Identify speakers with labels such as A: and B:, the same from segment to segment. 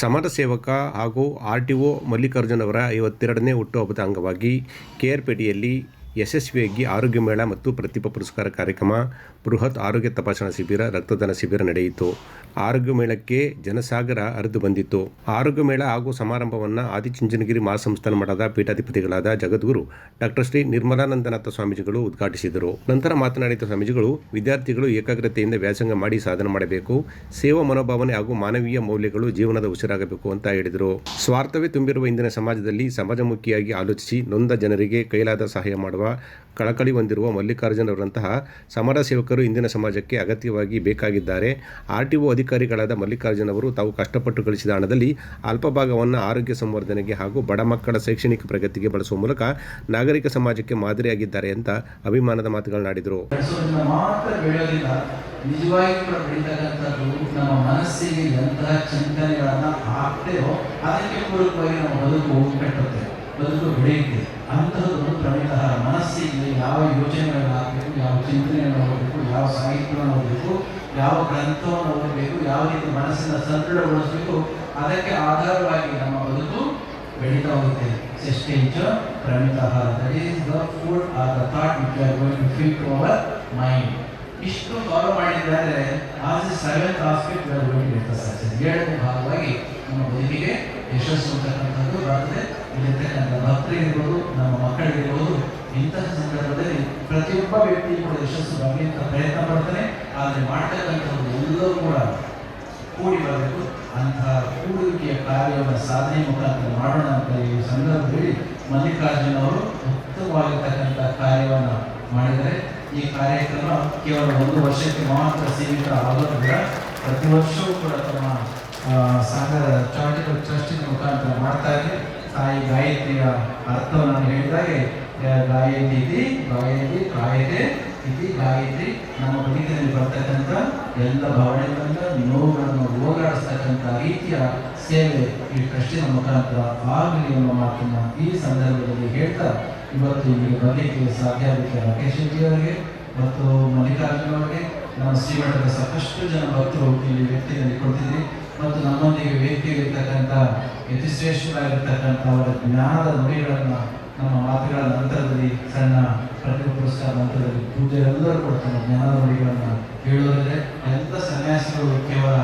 A: ಸಮಾಜ ಸೇವಕ ಹಾಗೂ ಆರ್ ಟಿ ಒ ಮಲ್ಲಿಕಾರ್ಜುನ್ ಅವರ ಐವತ್ತೆರಡನೇ ಹುಟ್ಟುಹಬ್ಬದ ಅಂಗವಾಗಿ ಕೆಆರ್ಪೇಟೆಯಲ್ಲಿ ಯಶಸ್ವಿಯಾಗಿ ಆರೋಗ್ಯ ಮೇಳ ಮತ್ತು ಪ್ರತಿಭಾ ಪುರಸ್ಕಾರ ಕಾರ್ಯಕ್ರಮ, ಬೃಹತ್ ಆರೋಗ್ಯ ತಪಾಸಣಾ ಶಿಬಿರ, ರಕ್ತದಾನ ಶಿಬಿರ ನಡೆಯಿತು. ಆರೋಗ್ಯ ಮೇಳಕ್ಕೆ ಜನಸಾಗರ ಹರಿದು ಬಂದಿತ್ತು. ಆರೋಗ್ಯ ಮೇಳ ಹಾಗೂ ಸಮಾರಂಭವನ್ನು ಆದಿಚುಂಚನಗಿರಿ ಮಹಾಸಂಸ್ಥಾನ ಮಠದ ಪೀಠಾಧಿಪತಿಗಳಾದ ಜಗದ್ಗುರು ಡಾಕ್ಟರ್ ಶ್ರೀ ನಿರ್ಮಲಾನಂದನಾಥ ಸ್ವಾಮೀಜಿಗಳು ಉದ್ಘಾಟಿಸಿದರು. ನಂತರ ಮಾತನಾಡಿದ ಸ್ವಾಮೀಜಿಗಳು, ವಿದ್ಯಾರ್ಥಿಗಳು ಏಕಾಗ್ರತೆಯಿಂದ ವ್ಯಾಸಂಗ ಮಾಡಿ ಸಾಧನೆ ಮಾಡಬೇಕು, ಸೇವಾ ಮನೋಭಾವನೆ ಹಾಗೂ ಮಾನವೀಯ ಮೌಲ್ಯಗಳು ಜೀವನದ ಉಸಿರಾಗಬೇಕು ಅಂತ ಹೇಳಿದರು. ಸ್ವಾರ್ಥವೇ ತುಂಬಿರುವ ಇಂದಿನ ಸಮಾಜದಲ್ಲಿ ಸಮಾಜಮುಖಿಯಾಗಿ ಆಲೋಚಿಸಿ ನೊಂದ ಜನರಿಗೆ ಕೈಲಾದ ಸಹಾಯ ಮಾಡುವ, ಕಳಕಳಿ ಹೊಂದಿರುವ ಮಲ್ಲಿಕಾರ್ಜುನ್ ಸಮರ ಸೇವಕರು ಇಂದಿನ ಸಮಾಜಕ್ಕೆ ಅಗತ್ಯವಾಗಿ ಬೇಕಾಗಿದ್ದಾರೆ. ಆರ್ ಟಿ ಒ ಅಧಿಕಾರಿಗಳಾದ ಮಲ್ಲಿಕಾರ್ಜುನ್ ಅವರು ತಾವು ಕಷ್ಟಪಟ್ಟು ಗಳಿಸಿದ ಹಣದಲ್ಲಿ ಅಲ್ಪ ಭಾಗವನ್ನು ಆರೋಗ್ಯ ಸಂವರ್ಧನೆಗೆ ಹಾಗೂ ಬಡ ಮಕ್ಕಳ ಶೈಕ್ಷಣಿಕ ಪ್ರಗತಿಗೆ ಬಳಸುವ ಮೂಲಕ ನಾಗರಿಕ ಸಮಾಜಕ್ಕೆ ಮಾದರಿಯಾಗಿದ್ದಾರೆ ಅಂತ ಅಭಿಮಾನದ ಮಾತುಗಳನ್ನಾಡಿದರು
B: ಬದುಕು ಬೆಳೆಯುತ್ತೆ. ಅಂತಹದ್ದು ಪ್ರಮಿತಃ ಮನಸ್ಸಿಗೆ ಯಾವ ಯೋಚನೆಗಳನ್ನ ಹಾಕಬೇಕು, ಯಾವ ಚಿಂತನೆಗಳನ್ನು ಹೋಗಬೇಕು ಯಾವ ಸಾಹಿತ್ಯವನ್ನು ಓದಬೇಕು ಯಾವ ಗ್ರಂಥವನ್ನು ಓದಬೇಕು, ಯಾವ ರೀತಿ ಮನಸ್ಸನ್ನು ಸದೃಢಗೊಳಿಸಬೇಕು, ಅದಕ್ಕೆ ಆಧಾರವಾಗಿ ನಮ್ಮ ಬದುಕು ಬೆಳೀತಾ ಹೋಗುತ್ತೆ. ಸೃಷ್ಟಿಂಚ ಪ್ರಮಿತಃ. That is the food are the thought which are going to feel to our mind ಇಷ್ಟು ಫಾಲೋ ಮಾಡಿದ್ದಾರೆ as is seventh aspect going to ಏಳನೇ ಭಾಗವಾಗಿ ನಮ್ಮ ಬದುಕಿಗೆ ಯಶಸ್ಸು ಅಂತಕ್ಕಂಥದ್ದು ಬರ್ತದೆ. ಇಲ್ಲಿರ್ತಕ್ಕಂಥ ಭಕ್ತರಿಗಿರ್ಬೋದು ನಮ್ಮ ಮಕ್ಕಳಿಗಿರ್ಬೋದು ಇಂತಹ ಸಂದರ್ಭದಲ್ಲಿ ಪ್ರತಿಯೊಬ್ಬ ವ್ಯಕ್ತಿ ಕೂಡ ಯಶಸ್ಸು ಬರಲಿ ಅಂತ ಪ್ರಯತ್ನ ಪಡ್ತಾನೆ ಆದರೆ ಮಾಡ್ತಕ್ಕಂಥದ್ದು ಎಲ್ಲರೂ ಕೂಡ ಕೂಡಿ ಬರಬೇಕು ಅಂತಹ ಕೂಡುವಿಕೆಯ ಕಾರ್ಯವನ್ನು ಸಾಧನೆ ಮುಖಾಂತರ ಮಾಡೋಣ ಅಂತ ಈ ಸಂದರ್ಭದಲ್ಲಿ ಮಲ್ಲಿಕಾರ್ಜುನ್ ಅವರು ಉತ್ತಮವಾಗಿರ್ತಕ್ಕಂಥ ಕಾರ್ಯವನ್ನು ಮಾಡಿದರೆ ಈ ಕಾರ್ಯಕ್ರಮ ಕೇವಲ ಒಂದು ವರ್ಷಕ್ಕೆ ಮಾತ್ರ ಸೀಮಿತ ಆಗೋದಿಲ್ಲ ಪ್ರತಿ ವರ್ಷವೂ ಕೂಡ ತಮ್ಮ ಆ, ಸಂಘದ ಚಾರಿಟಬಲ್ ಟ್ರಸ್ಟಿನ ಮುಖಾಂತರ ಮಾಡ್ತಾ ಇದ್ದಾರೆ. ತಾಯಿ ಗಾಯತ್ರಿಯ ಅರ್ಥವನ್ನು ನಾನು ಹೇಳಿದಾಗೆ ಗಾಯತ್ರಿ ಇತಿ ಗಾಯತ್ರಿ ಕಾಯತೆ ಇತಿ ಗಾಯತ್ರಿ ನಮ್ಮ ಬದುಕಿನಲ್ಲಿ ಬರ್ತಕ್ಕಂಥ ಎಲ್ಲ ಭಾವನೆಗಳನ್ನ ನೋವುಗಳನ್ನು ಹೋಗಾಡಿಸ್ತಕ್ಕಂಥ ರೀತಿಯ ಸೇವೆ ಈ ಕೃಷ್ಣನ ಮುಖಾಂತರ ಆಗಲಿ ಎಂಬ ಮಾತನ್ನು ಈ ಸಂದರ್ಭದಲ್ಲಿ ಹೇಳ್ತಾ ಇವತ್ತು ಇಲ್ಲಿ ಬರಲಿಕ್ಕೆ ಸಾಧ್ಯ ಆಗುತ್ತೆ ರಾಕೇಶ್ ಶೆಟ್ಟಿ ಅವರಿಗೆ, ಮತ್ತು ಮಲ್ಲಿಕಾರ್ಜುನ ಅವರಿಗೆ. ನಮ್ಮ ಶ್ರೀಮಠದ ಸಾಕಷ್ಟು ಜನ ಭಕ್ತರು ಇಲ್ಲಿ ವ್ಯಕ್ತಿಯಲ್ಲಿ ಕೊಡ್ತಿದ್ರಿ ಮತ್ತು ನಮ್ಮೊಂದಿಗೆ ವ್ಯಕ್ತಿಯಲ್ಲಿರ್ತಕ್ಕಂಥ ಯತಿಶ್ರೇಷ್ಠರಾಗಿರ್ತಕ್ಕಂಥ ಅವರ ಜ್ಞಾನದ ನುಡಿಗಳನ್ನು ನಮ್ಮ ಮಾತುಗಳ ನಂತರದಲ್ಲಿ ಸಣ್ಣ ಪ್ರತಿಭಾ ಪುರಸ್ಕಾರ ನಂತರದಲ್ಲಿ ಪೂಜೆ ಎಲ್ಲರೂ ಕೂಡ ತಮ್ಮ ಜ್ಞಾನದ ನುಡಿಗಳನ್ನು ಹೇಳೋದಿದೆ ಎಲ್ಲ ಸನ್ಯಾಸಿಗಳು ಕೇವಲ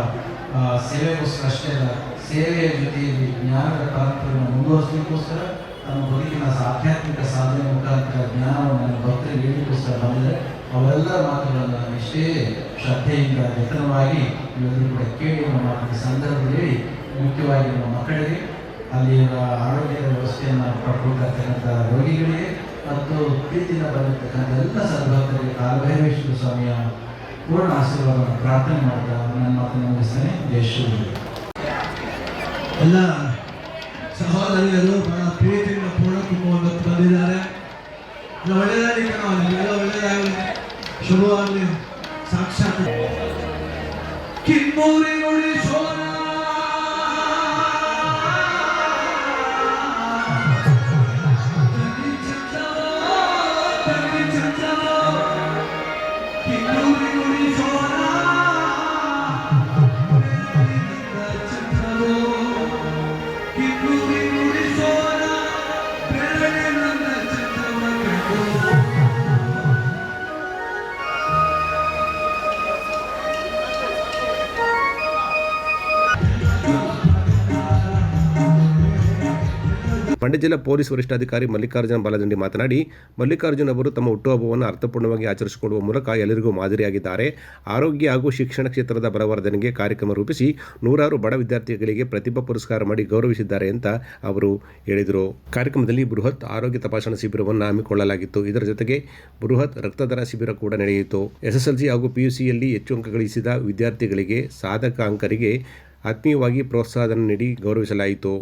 B: ಸೇವೆಗೋಸ್ಕರ ಅಷ್ಟೇ ಅಲ್ಲ, ಸೇವೆಯ ಜೊತೆಯಲ್ಲಿ ಜ್ಞಾನದ ಪರಂಪರೆಯನ್ನು ಮುಂದುವರಿಸಲಿಕ್ಕೋಸ್ಕರ ತಮ್ಮ ಬದುಕಿನ ಆಧ್ಯಾತ್ಮಿಕ ಸಾಧನೆ ಮುಖಾಂತರ ಜ್ಞಾನವನ್ನು ಭಕ್ತರಿಗೆ ನೀಡಲಿಕ್ಕೋಸ್ಕರ ಬಂದಿದೆ ಅವೆಲ್ಲ ಮಾತುಗಳನ್ನು ನಾನು ಇಷ್ಟೇ ಶ್ರದ್ಧೆಯಿಂದ ಯತ್ನವಾಗಿ ಇವೆಲ್ಲರೂ ಕೂಡ ಕೇಳಿ ನಮ್ಮ ಮಾತಿನ ಸಂದರ್ಭದಲ್ಲಿ ಮುಖ್ಯವಾಗಿ ನಮ್ಮ ಮಕ್ಕಳಿಗೆ ಅಲ್ಲಿಯ ಆರೋಗ್ಯದ ವ್ಯವಸ್ಥೆಯನ್ನು ಪಡ್ಕೊಂಡಿರ್ತಕ್ಕಂಥ ರೋಗಿಗಳಿಗೆ ಮತ್ತು ಪ್ರೀತಿಯಿಂದ ಬರತಕ್ಕಂಥ ಎಲ್ಲ ಸದ್ಭಕ್ತರಿಗೆ ಕಾಲಭೈರವೇಶ್ವರ ಸ್ವಾಮಿಯ ಪೂರ್ಣ ಆಶೀರ್ವಾದವನ್ನು ಪ್ರಾರ್ಥನೆ ಮಾಡ್ತಾ ನನ್ನ ಮಾತನ್ನು ಮುಗಿಸ್ತೇನೆ. ಜಯಶ್ರೀ
C: ಎಲ್ಲ ಸಹೋದರಿಯರು ಬಹಳ ಪ್ರೀತಿಯಿಂದ ಪೂರ್ಣ ಕುಂಭವನ್ನು ಬಂದಿದ್ದಾರೆ. ಎಲ್ಲ ಒಳ್ಳೆಯದಾಗಲಿ ನಿಮಗೆಲ್ಲ ಒಳ್ಳೆಯದಾಗಲಿ. ಶುಭವಾಗಲಿ. ಸಾಕ್ಷಾತ್ ಕಿನ್ನೂರಿ
A: ಮಂಡ್ಯ ಜಿಲ್ಲಾ ಪೊಲೀಸ್ ವರಿಷ್ಠಾಧಿಕಾರಿ ಮಲ್ಲಿಕಾರ್ಜುನ ಬಾಲದಂಡಿ ಮಾತನಾಡಿ, ಮಲ್ಲಿಕಾರ್ಜುನ್ ಅವರು ತಮ್ಮ ಹುಟ್ಟುಹಬ್ಬವನ್ನು ಅರ್ಥಪೂರ್ಣವಾಗಿ ಆಚರಿಸಿಕೊಳ್ಳುವ ಮೂಲಕ ಎಲ್ಲರಿಗೂ ಮಾದರಿಯಾಗಿದ್ದಾರೆ. ಆರೋಗ್ಯ ಹಾಗೂ ಶಿಕ್ಷಣ ಕ್ಷೇತ್ರದ ಬಲವರ್ಧನೆಗೆ ಕಾರ್ಯಕ್ರಮ ರೂಪಿಸಿ ನೂರಾರು ಬಡ ವಿದ್ಯಾರ್ಥಿಗಳಿಗೆ ಪ್ರತಿಭಾ ಪುರಸ್ಕಾರ ಮಾಡಿ ಗೌರವಿಸಿದ್ದಾರೆ ಅಂತ ಅವರು ಹೇಳಿದರು. ಕಾರ್ಯಕ್ರಮದಲ್ಲಿ ಬೃಹತ್ ಆರೋಗ್ಯ ತಪಾಸಣಾ ಶಿಬಿರವನ್ನು ಹಮ್ಮಿಕೊಳ್ಳಲಾಗಿತ್ತು. ಇದರ ಜೊತೆಗೆ ಬೃಹತ್ ರಕ್ತದಾನ ಶಿಬಿರ ಕೂಡ ನಡೆಯಿತು. ಎಸ್ಎಸ್ಎಲ್ಸಿ ಹಾಗೂ ಪಿಯುಸಿಯಲ್ಲಿ ಹೆಚ್ಚು ಅಂಕ ಗಳಿಸಿದ ವಿದ್ಯಾರ್ಥಿಗಳಿಗೆ ಸಾಧಕ ಅಂಕರಿಗೆ ಆತ್ಮೀಯವಾಗಿ ಪ್ರೋತ್ಸಾಹನ ನೀಡಿ ಗೌರವಿಸಲಾಯಿತು.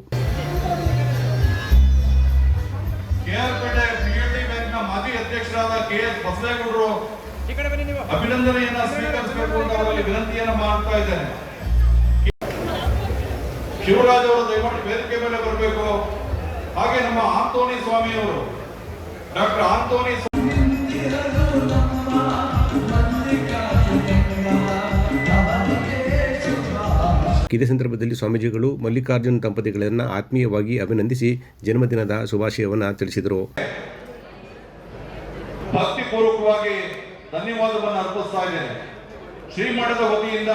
D: ಅಭಿನಂದನೆಯನ್ನ ಸ್ವೀಕರಿಸಬೇಕು ಅಂತ ಅವರಲ್ಲಿ ವಿನಂತಿಯನ್ನ ಮಾಡ್ತಾ ಇದ್ದೇನೆ. ಶಿವರಾಜ್ ಅವರು ದಯಮಾಡಿ ವೇದಿಕೆ ಮೇಲೆ ಬರಬೇಕು. ಹಾಗೆ ನಮ್ಮ ಆಂತೋನಿ ಸ್ವಾಮಿ ಅವರು ಡಾಕ್ಟರ್ ಆಂತೋನಿ.
A: ಇದೇ ಸಂದರ್ಭದಲ್ಲಿ ಸ್ವಾಮೀಜಿಗಳು ಮಲ್ಲಿಕಾರ್ಜುನ್ ದಂಪತಿಗಳನ್ನು ಆತ್ಮೀಯವಾಗಿ ಅಭಿನಂದಿಸಿ ಜನ್ಮದಿನದ ಶುಭಾಶಯವನ್ನು ತಿಳಿಸಿದರು.
D: ಭಕ್ತಿಪೂರ್ವಕವಾಗಿ ಧನ್ಯವಾದವನ್ನು ಅರ್ಪಿಸ್ತಾ ಇದ್ದೇನೆ. ಶ್ರೀಮಠದ ವತಿಯಿಂದ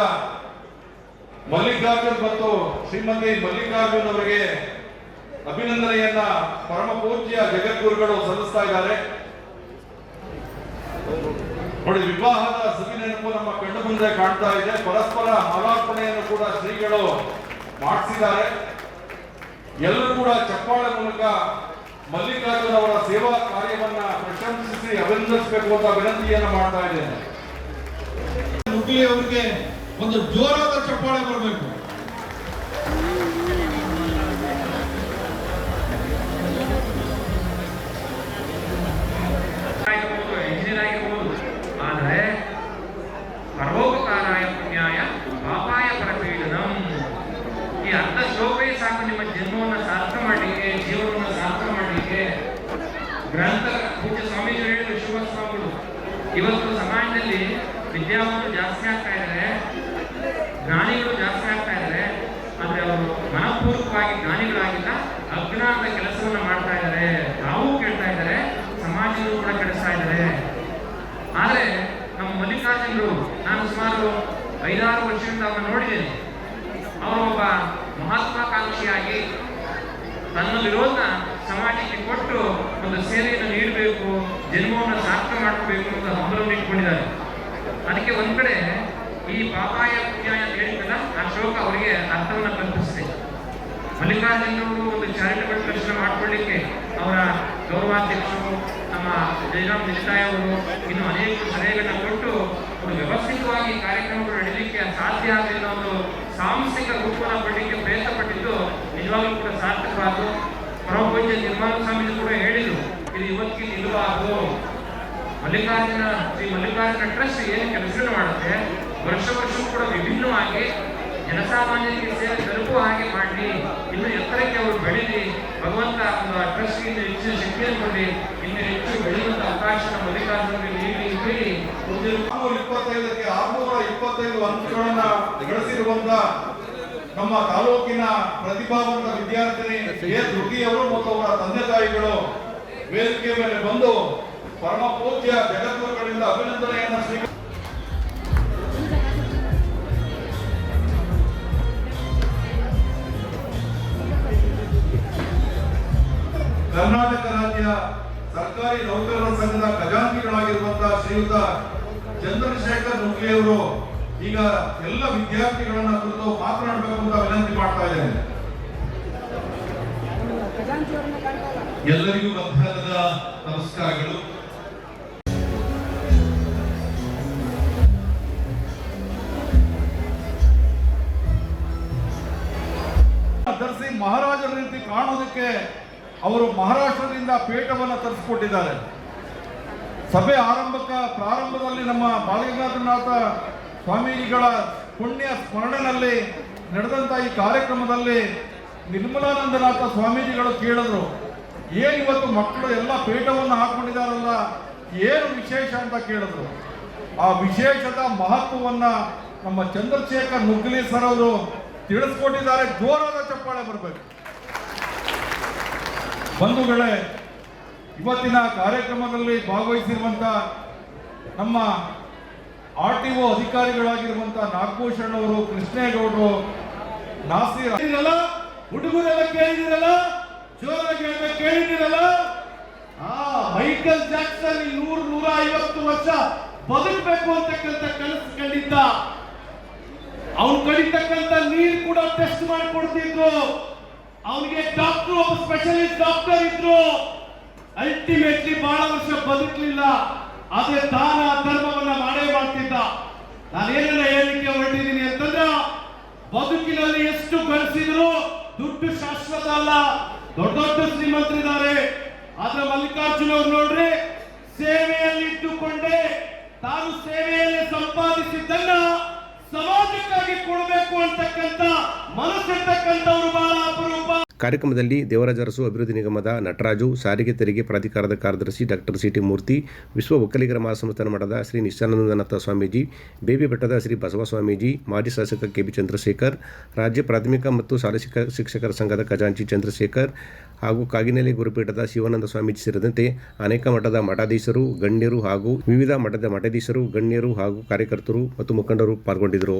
D: ಮಲ್ಲಿಕಾರ್ಜುನ್ ಮತ್ತು ಶ್ರೀಮತಿ ಮಲ್ಲಿಕಾರ್ಜುನ್ ಅವರಿಗೆ ಅಭಿನಂದನೆಯನ್ನ ಪರಮ ಪೂಜ್ಯ ಜಗದ್ಗುರುಗಳು ಸಲ್ಲಿಸ್ತಾ ಇದ್ದಾರೆ. ನೋಡಿ, ವಿವಾಹದ ಸವಿ ನೆನಪು ನಮ್ಮ ಕಣ್ಣು ಮುಂದೆ ಕಾಣ್ತಾ ಇದೆ. ಪರಸ್ಪರ ಮಾಲಾರ್ಪಣೆಯನ್ನು ಕೂಡ ಶ್ರೀಗಳು ಮಾಡಿಸಿದ್ದಾರೆ. ಎಲ್ಲರೂ ಕೂಡ ಚಪ್ಪಾಳೆ ಮೂಲಕ ಮಲ್ಲಿಕಾರ್ಜುನ್ ಅವರ ಸೇವಾ ಕಾರ್ಯವನ್ನ ಪ್ರಶಂಸಿಸಿ ಅಭಿನಂದಿಸಬೇಕು ಅಂತ ವಿನಂತಿಯನ್ನ ಮಾಡ್ತಾ ಇದ್ದೇನೆ.
C: ಮುಗ್ಲಿ ಅವರಿಗೆ ಒಂದು ಜೋರಾದ ಚಪ್ಪಾಳೆ ಬರಬೇಕು
E: ಇಂಜಿನಿಯರ್ ಆಗಿರ್ಬೋದು ಆದರೆ ಪರೋಪಕಾರಾಯ ಪುಣ್ಯಾಯ ಪಾಪಾಯ ಪರಪೀಡನಂ ಈ ಅರ್ಧ ಶ್ಲೋಕವೇ ಸಾಕು ನಿಮ್ಮ ಜನ್ಮವನ್ನು ಸಾರ್ಥಕ ಮಾಡಲಿಕ್ಕೆ ಜೀವನವನ್ನು ಸಾರ್ಥಕ ಮಾಡಲಿಕ್ಕೆ ಗ್ರಂಥ ಪೂಜ್ಯ ಸ್ವಾಮೀಜಿ ಹೇಳಿದ ಶಿವ ಸ್ವಾಮಿಗಳು ಇವತ್ತು ಸಮಾಜದಲ್ಲಿ ವಿದ್ಯಾವಂತರು ಜಾಸ್ತಿ ಆಗ್ತಾ ಇದ್ದಾರೆ. ಜ್ಞಾನಿಗಳು ಜಾಸ್ತಿ ಆಗ್ತಾ ಇದ್ದಾರೆ. ಆದರೆ ಅವರು ಮನಪೂರ್ವಕವಾಗಿ ಜ್ಞಾನಿಗಳಾಗಿಲ್ಲ, ಅಜ್ಞಾನದ ಕೆಲಸವನ್ನು ಮಾಡ್ತಾ ಇದ್ದಾರೆ. ತಾವು ಕೇಳ್ತಾ ಇದ್ದಾರೆ, ಸಮಾಜದಲ್ಲೂ ಕೂಡ ಕೆಡಿಸ್ತಾ ಇದ್ದಾರೆ. ಆದರೆ ನಮ್ಮ ಮಲ್ಲಿಕಾರ್ಜುನರು, ನಾನು ಸುಮಾರು ಐದಾರು ವರ್ಷದಿಂದ ಅವರನ್ನು ನೋಡಿದ್ದೇನೆ. ಅವರು ಒಬ್ಬ ಮಹತ್ವಾಕಾಂಕ್ಷಿಯಾಗಿ ತನ್ನಲ್ಲಿರೋದನ್ನ ಸಮಾಜಕ್ಕೆ ಕೊಟ್ಟು ಒಂದು ಸೇವೆಯನ್ನು ನೀಡಬೇಕು, ಜನ್ಮವನ್ನು ಸಾರ್ಥಕ ಮಾಡಬೇಕು ಅಂತ ಹಂಬಲವನ್ನು ಇಟ್ಕೊಂಡಿದ್ದಾರೆ. ಅದಕ್ಕೆ ಒಂದ್ ಕಡೆ ಈ ಪಾಪಾಯ ಪುಣ್ಯಾಯ ಅಂತ ಹೇಳಿದ್ದಲ್ಲ ಆ ಶ್ಲೋಕ ಅವರಿಗೆ ಅರ್ಥವನ್ನು ಕಲ್ಪಿಸಿದೆ ಮಲ್ಲಿಕಾರ್ಜುನವರು ಒಂದು ಚಾರಿಟಬಲ್ ಟ್ರಸ್ಟ್ ಮಾಡಿಕೊಳ್ಳಿಕ್ಕೆ ಅವರ ಗೌರವಾಧ್ಯಕ್ಷರು, ನಮ್ಮ ಜಯರಾಮ್ ನಿಲ್ತಾಯ್ ಅವರು ಇನ್ನು ಅನೇಕ ಸಲಹೆಗಳನ್ನ ಕೊಟ್ಟು ಒಂದು ವ್ಯವಸ್ಥಿತವಾಗಿ ಕಾರ್ಯಕ್ರಮಗಳು ನಡೀಲಿಕ್ಕೆ ಸಾಧ್ಯ ಆಗಲಿಲ್ಲ ಒಂದು ಸಾಂಸ್ಥಿಕ ರೂಪವನ್ನು ಕೊಡಲಿಕ್ಕೆ ಪ್ರಯತ್ನ ಪಟ್ಟಿದ್ದು ನಿಜವಾಗ್ಲೂ ಕೂಡ ಸಾರ್ಥಕವಾದ್ದು. ಪರಮಪೂಜ್ಯ ನಿರ್ಮಾಣ ಸ್ವಾಮೀಜಿ ಕೂಡ ಹೇಳಿದ್ರು, ಇದು ಇವತ್ತಿಗೆ ನಿಲ್ಲಬಾರದು ಮಲ್ಲಿಕಾರ್ಜುನ, ಶ್ರೀ ಮಲ್ಲಿಕಾರ್ಜುನ ಟ್ರಸ್ಟ್ ಏನು ಕೆಲಸ ಮಾಡುತ್ತೆ, ವರ್ಷ ವರ್ಷ ಕೂಡ ವಿಭಿನ್ನವಾಗಿ ಜನಸಾಮಾನ್ಯರಿಗೆ ಸೇವೆ ತಲುಪುವ ಹಾಗೆ ಮಾಡಲಿ, ಇನ್ನು ಎತ್ತರಕ್ಕೆ ಅವರು ಬೆಳೀಲಿ, ಭಗವಂತ ಒಂದು ಆ ಟ್ರಸ್ಟ್ ಇನ್ನು ಹೆಚ್ಚಿನ ಶಕ್ತಿಯನ್ನು ಕೊಡಲಿ, ಇನ್ನು ಹೆಚ್ಚು ಬೆಳೆಯುವಂತ ಅವಕಾಶ ಮಲ್ಲಿಕಾರ್ಜುನ ನೀಡಿ ಹೇಳಿ
D: ಇಪ್ಪತ್ತೈದಕ್ಕೆ ಆರ್ನೂರ ಇಪ್ಪತ್ತೈದು ಅಂಕಗಳನ್ನ ಗಳಿಸಿರುವಂತ ನಮ್ಮ ತಾಲೂಕಿನ ಪ್ರತಿಭಾವಂತ ವಿದ್ಯಾರ್ಥಿನಿ ದುರ್ಗಿ ಅವರು ಮತ್ತು ಅವರ ತಂದೆ ತಾಯಿಗಳು ವೇದಿಕೆ ಮೇಲೆ ಬಂದು ಪರಮ ಪೂಜ್ಯ ಜಗದ್ಗುರುಗಳಿಂದ ಅಭಿನಂದನೆಯನ್ನು ಸ್ವೀಕಾರ ಕರ್ನಾಟಕ ರಾಜ್ಯ ಸರ್ಕಾರಿ ನೌಕರರ ಸಂಘದ ಖಜಾಂಚಿಗಳಾಗಿರುವಂತಹ ಶ್ರೀಯುತ ಚಂದ್ರಶೇಖರ್ ನುಗ್ಲಿ ಅವರು ಈಗ ಎಲ್ಲ ವಿದ್ಯಾರ್ಥಿಗಳನ್ನ ಕುರಿತು ಮಾತನಾಡಬೇಕು ವಿನಂತಿ ಮಾಡ್ತಾ ಇದ್ದೇನೆ.
C: ಎಲ್ಲರಿಗೂ ಅಭ್ಯಾಸದ ನಮಸ್ಕಾರಗಳು.
D: ಧರಿಸಿ ಮಹಾರಾಜರ ರೀತಿ ಕಾಣುವುದಕ್ಕೆ ಅವರು ಮಹಾರಾಷ್ಟ್ರದಿಂದ ಪೇಟವನ್ನು ತರಿಸಿಕೊಟ್ಟಿದ್ದಾರೆ. ಸಭೆ ಆರಂಭಕ ಪ್ರಾರಂಭದಲ್ಲಿ ನಮ್ಮ ಬಾಲಗಂಗಾಧರನಾಥ ಸ್ವಾಮೀಜಿಗಳ ಪುಣ್ಯ ಸ್ಮರಣೆಯಲ್ಲಿ ನಡೆದಂಥ ಈ ಕಾರ್ಯಕ್ರಮದಲ್ಲಿ ನಿರ್ಮಲಾನಂದನಾಥ ಸ್ವಾಮೀಜಿಗಳು ಕೇಳಿದ್ರು ಏನು ಇವತ್ತು ಮಕ್ಕಳು ಎಲ್ಲ ಪೀಠವನ್ನು ಹಾಕೊಂಡಿದಾರಲ್ಲ ಏನು ವಿಶೇಷ ಅಂತ ಕೇಳಿದ್ರು. ಆ ವಿಶೇಷದ ಮಹತ್ವವನ್ನ ನಮ್ಮ ಚಂದ್ರಶೇಖರ್ ನುಗ್ಲಿ ಸರ್ ಅವರು ತಿಳಿಸ್ಕೊಟ್ಟಿದ್ದಾರೆ, ಜೋರಾದ ಚಪ್ಪಾಳೆ ಬರಬೇಕು. ಬಂಧುಗಳೇ, ಇವತ್ತಿನ ಕಾರ್ಯಕ್ರಮದಲ್ಲಿ ಭಾಗವಹಿಸಿರುವಂತ ನಮ್ಮ ಆರ್ ಟಿ ಒ ಅಧಿಕಾರಿಗಳಾಗಿರುವಂತಹ ನಾಗಭೂಷಣ್ ಅವರು ಕೃಷ್ಣೇಗೌಡರು, ನಾಸೀರ್
C: ಕೇಳಿದಿರಲ್ಲ ಹುಡುಗರೆಲ್ಲ ಕೇಳಿದಿರಲ್ಲ ಜೋರಾಗಿ ಎಲ್ಲ ಕೇಳಿದಿರಲ್ಲ ಆ, ಮೈಕಲ್ ಜಾಕ್ಸನ್ ನೂರು ನೂರ ಐವತ್ತು ವರ್ಷ ಬದುಕಬೇಕು ಅಂತಕ್ಕಂಥ ಕನಸು ಕಂಡಿದ್ದ ಅವನು ಕಡಿತಕ್ಕಂತ ನೀರು ಕೂಡ ಟೆಸ್ಟ್ ಮಾಡಿಕೊಡ್ತಿದ್ರು. ಅವನಿಗೆ ಡಾಕ್ಟರ್ ಒಬ್ಬ ಸ್ಪೆಷಲಿಸ್ಟ್ ಡಾಕ್ಟರ್ ಇದ್ರು. ಅಲ್ಟಿಮೇಟ್ಲಿ ಬಹಳ ವರ್ಷ ಬದುಕಲಿಲ್ಲ. ಆದ್ರೆ ದಾನ ಧರ್ಮವನ್ನ ಮಾಡೇ ಮಾಡ್ತಿದ್ದ. ನಾನೇನನ್ನ ಹೇಳಲಿಕ್ಕೆ ಹೊರಟಿದ್ದೀನಿ ಅಂತಂದ್ರೆ, ಬದುಕಿನಲ್ಲಿ ಎಷ್ಟು ಗಳಿಸಿದ್ರು ದುಡ್ಡು ಶಾಶ್ವತ ಅಲ್ಲ. ದೊಡ್ಡ ದೊಡ್ಡ ಶ್ರೀಮಂತರಿದ್ದಾರೆ. ಆದ್ರೆ ಮಲ್ಲಿಕಾರ್ಜುನ ಅವ್ರು ನೋಡ್ರಿ ಸೇವೆಯಲ್ಲಿ ಇಟ್ಟುಕೊಂಡೆ ತಾನು ಸೇವೆಯಲ್ಲಿ ಸಂಪಾದಿಸಿದ್ದನ್ನ ಸಮಾಜಕ್ಕಾಗಿ ಕೊಡಬೇಕು ಅಂತಕ್ಕಂಥ ಮನಸ್ಸಿರ್ತಕ್ಕಂಥವ್ರು ಬಹಳ ಅಪರೂಪ
A: ಕಾರ್ಯಕ್ರಮದಲ್ಲಿ ದೇವರಾಜ ಅರಸು ಅಭಿವೃದ್ಧಿ ನಿಗಮದ ನಟರಾಜು, ಸಾರಿಗೆ ತೆರಿಗೆ ಪ್ರಾಧಿಕಾರದ ಕಾರ್ಯದರ್ಶಿ ಡಾಕ್ಟರ್ ಸಿ ಟಿ ಮೂರ್ತಿ, ವಿಶ್ವ ಒಕ್ಕಲಿಗರ ಮಹಾಸಂಸ್ಥಾನ ಮಠದ ಶ್ರೀ ನಿಶ್ಚಾನಂದನಾಥ ಸ್ವಾಮೀಜಿ, ಬೇಬಿ ಬೆಟ್ಟದ ಶ್ರೀ ಬಸವ ಸ್ವಾಮೀಜಿ, ಮಾಜಿ ಶಾಸಕ ಕೆ ಬಿ ಚಂದ್ರಶೇಖರ್, ರಾಜ್ಯ ಪ್ರಾಥಮಿಕ ಮತ್ತು ಶಾಲಾ ಶಿಕ್ಷಕರ ಸಂಘದ ಖಜಾಂಚಿ ಚಂದ್ರಶೇಖರ್ ಹಾಗೂ ಕಾಗಿನೆಲೆ ಗುರುಪೀಠದ ಶಿವಾನಂದ ಸ್ವಾಮೀಜಿ ಸೇರಿದಂತೆ ಅನೇಕ ಮಠದ ಮಠಾಧೀಶರು, ಗಣ್ಯರು ಹಾಗೂ ವಿವಿಧ ಮಠದ ಮಠಾಧೀಶರು, ಗಣ್ಯರು ಹಾಗೂ ಕಾರ್ಯಕರ್ತರು ಮತ್ತು ಮುಖಂಡರು ಪಾಲ್ಗೊಂಡಿದ್ದರು.